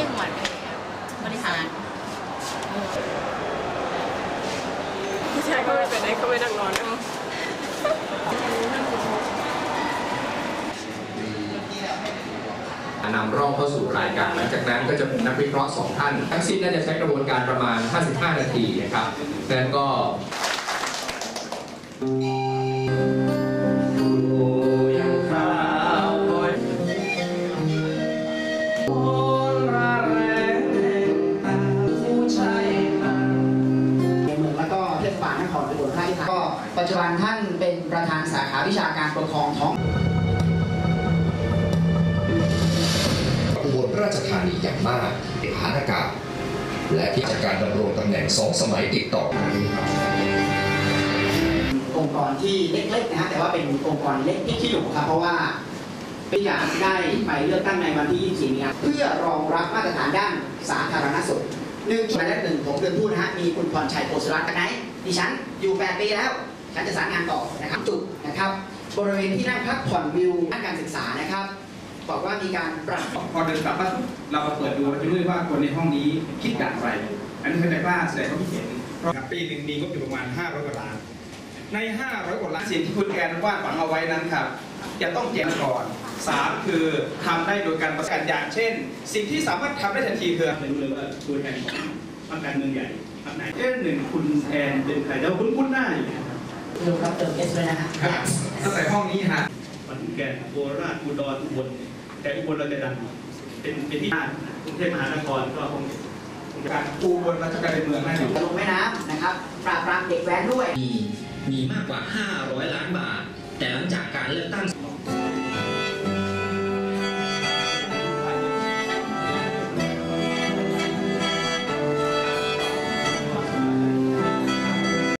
จังหวัดบริหารผู้ชายเขาไม่เป็นไรเขาไม่นั่งนอนนะนำร่องเข้าสู่รายการหลังจากนั้นก็จะเป็นนักวิเคราะห์สองท่าน ทั้งสิ้นน่าจะใช้กระบวนการประมาณ 55 นาทีนะครับแล้วก็าลนครอุบลราชธานีก็ปัจจุบันท่านเป็นประธานสาขาวิชาการปกครองท้องอุบลราชธานีอย่างมากเป็นฐานอากาศและที่จากการดำรงตำแหน่งสองสมัยติดต่อกันองค์กรที่เล็กๆนะฮะแต่ว่าเป็นองค์กรเล็กที่ขี้หนูครับเพราะว่าเป็นอยากได้ไปเลือกตั้งในวันที่ 24มีนาคมเพื่อรองรับมาตรฐานด้านสาธารณสุขหนึ่งหมายเลขหนึ่งผมเดินพูดนะฮะมีคุณพรชัยโพสุรัตน์ไหน ดิฉันอยู่ 8 ปีแล้ว ฉันจะสารงานต่อนะครับจุดนะครับ บริเวณที่นั่งพักผ่อนวิวด้านการศึกษานะครับ บอกว่ามีการปรับพอเดินกลับมาปุ๊บเรามาเปิดดูเราจะรู้เลยว่าคนในห้องนี้คิดอย่างไร อันนี้เขาจะกล้าแสดงความคิดเห็นครับปีหนึ่งมีงบอยู่ประมาณ 500กว่าล้าน ใน 500กว่าล้านสิ่งที่คุณแกนวาดฝังเอาไว้นั้นครับจะต้องแจงก่อนสามคือทำได้โดยการประสานอย่างเช่น สิ่งที่สามารถทำได้ทันทีคือไม่รู้เลยว่าตัวแทนของ พรรคการเมืองใหญ่พรรคไหนเอ๊ะหนึ่งคุณแทนเป็นใครแต่ว่าคุณคุ้นหน้าอยู่นะครับเร็วครับเติมเอสด้วยนะฮะตั้งแต่ห้องนี้ฮะมันแก่นโคราชอุดรอุบลแต่อุบลเราจะดันเป็นเป็นที่กรุงเทพมหานครก็คงการปูบนราชการในเมืองแน่นอนลงแม่น้ำนะครับปราบปรามเด็กแว้นด้วยมีมีมากกว่า 500 ล้านบาท แต่หลังจากการเลือกตั้ง